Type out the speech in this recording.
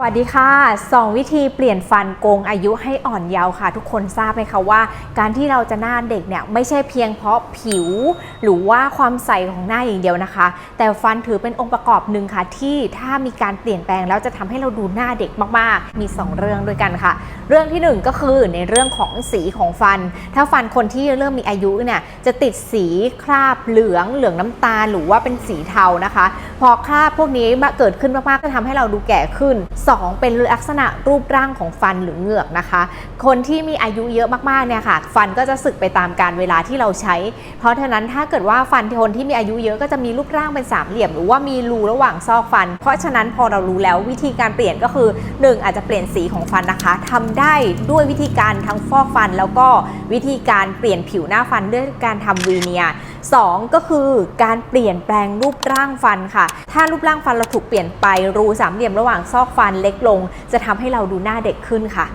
สวัสดีค่ะ 2 วิธีเปลี่ยนฟันโกงอายุให้อ่อนเยาว์ค่ะ ทุกคนทราบไหมคะว่า การที่เราจะหน้าเด็กเนี่ยไม่ใช่เพียงเพราะผิว หรือว่าความใสของหน้าอย่างเดียวนะคะ แต่ฟันถือเป็นองค์ประกอบหนึ่งค่ะ ที่ถ้ามีการเปลี่ยนแปลงแล้วจะทำให้เราดูหน้าเด็กมากๆ มี 2 เรื่องด้วยกันค่ะ เรื่องที่หนึ่งก็คือในเรื่องของสีของฟัน ถ้าฟันคนที่เริ่มมีอายุเนี่ยจะติดสีคราบเหลืองเหลืองน้ำตาลหรือว่าเป็นสีเทานะคะ พอคราบพวกนี้มาเกิดขึ้นมากๆก็ทำให้เราดูแก่ขึ้น2 เป็นลักษณะรูปร่างของฟันหรือเหงือกนะคะ คนที่มีอายุเยอะมากๆเนี่ยค่ะ ฟันก็จะสึกไปตามการเวลาที่เราใช้ เพราะฉะนั้นถ้าเกิดว่าฟันคนที่มีอายุเยอะก็จะมีรูปร่างเป็นสามเหลี่ยม หรือว่ามีรูระหว่างซอกฟัน เพราะฉะนั้นพอเรารู้แล้ววิธีการเปลี่ยนก็คือ 1 อาจจะเปลี่ยนสีของฟันนะคะทำได้ด้วยวิธีการทั้งฟอกฟัน แล้วก็วิธีการเปลี่ยนผิวหน้าฟันด้วยการทำวีเนียร์สองก็คือการเปลี่ยนแปลงรูปร่างฟันค่ะ ถ้ารูปร่างฟันเราถูกเปลี่ยนไปรูสามเหลี่ยมระหว่างซอกฟันเล็กลง จะทำให้เราดูหน้าเด็กขึ้นค่ะ